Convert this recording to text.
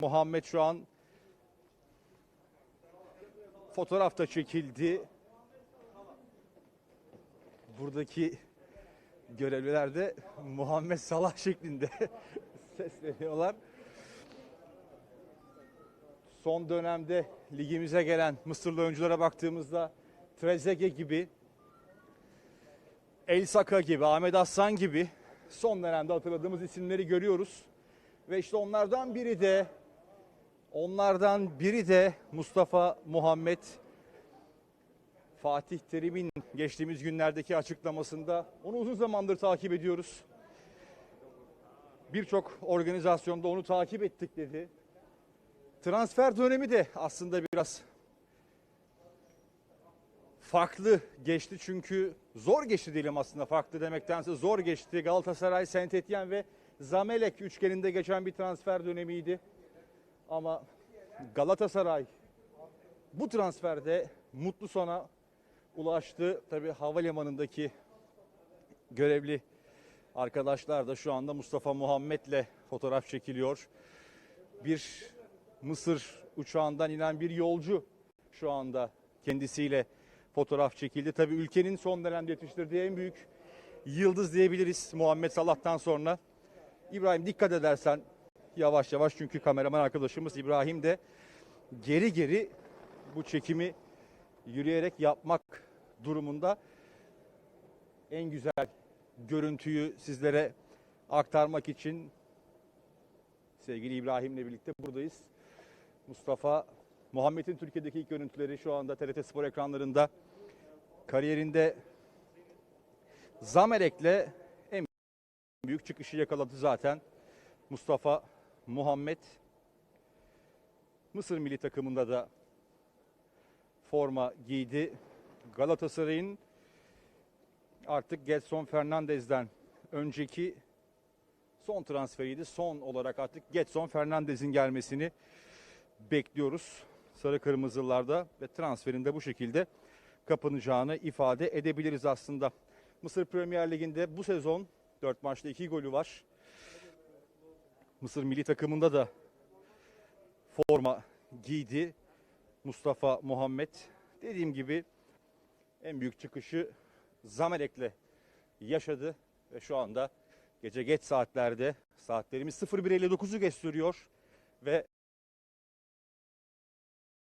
Muhammed şu an fotoğrafta çekildi. Buradaki görevliler de Muhammed Salah şeklinde sesleniyorlar. Son dönemde ligimize gelen Mısırlı oyunculara baktığımızda Trezeguet gibi, El Saka gibi, Ahmet Aslan gibi son dönemde hatırladığımız isimleri görüyoruz. Ve işte onlardan biri de onlardan biri de Mustafa Muhammed Fatih Terim'in geçtiğimiz günlerdeki açıklamasında onu uzun zamandır takip ediyoruz. Birçok organizasyonda onu takip ettik dedi. Transfer dönemi de aslında biraz farklı geçti çünkü zor geçti diyelim aslında farklı demektense zor geçti. Galatasaray, Saint Etienne ve Zamelek üçgeninde geçen bir transfer dönemiydi. Ama Galatasaray bu transferde mutlu sona ulaştı. Tabi havalimanındaki görevli arkadaşlar da şu anda Mustafa Muhammed'le fotoğraf çekiliyor. Bir Mısır uçağından inen bir yolcu şu anda kendisiyle fotoğraf çekildi. Tabi ülkenin son dönemde yetiştirdiği en büyük yıldız diyebiliriz Muhammed Salah'tan sonra. İbrahim dikkat edersen yavaş yavaş çünkü kameraman arkadaşımız İbrahim de geri geri bu çekimi yürüyerek yapmak durumunda en güzel görüntüyü sizlere aktarmak için sevgili İbrahim'le birlikte buradayız. Mustafa Muhammed'in Türkiye'deki ilk görüntüleri şu anda TRT Spor ekranlarında. Kariyerinde Zamelek'le en büyük çıkışı yakaladı zaten. Mustafa Muhammed Mısır milli takımında da forma giydi. Galatasaray'ın artık Gelson Fernandez'den önceki son transferiydi. Son olarak artık Getson Fernandez'in gelmesini bekliyoruz. Sarı Kırmızılarda ve transferinde bu şekilde kapanacağını ifade edebiliriz aslında. Mısır Premier Ligi'nde bu sezon 4 maçta 2 golü var. Mısır milli takımında da forma giydi. Mustafa Muhammed. Dediğim gibi en büyük çıkışı Zamelek'le yaşadı ve şu anda gece geç saatlerde saatlerimiz 01.59'u gösteriyor ve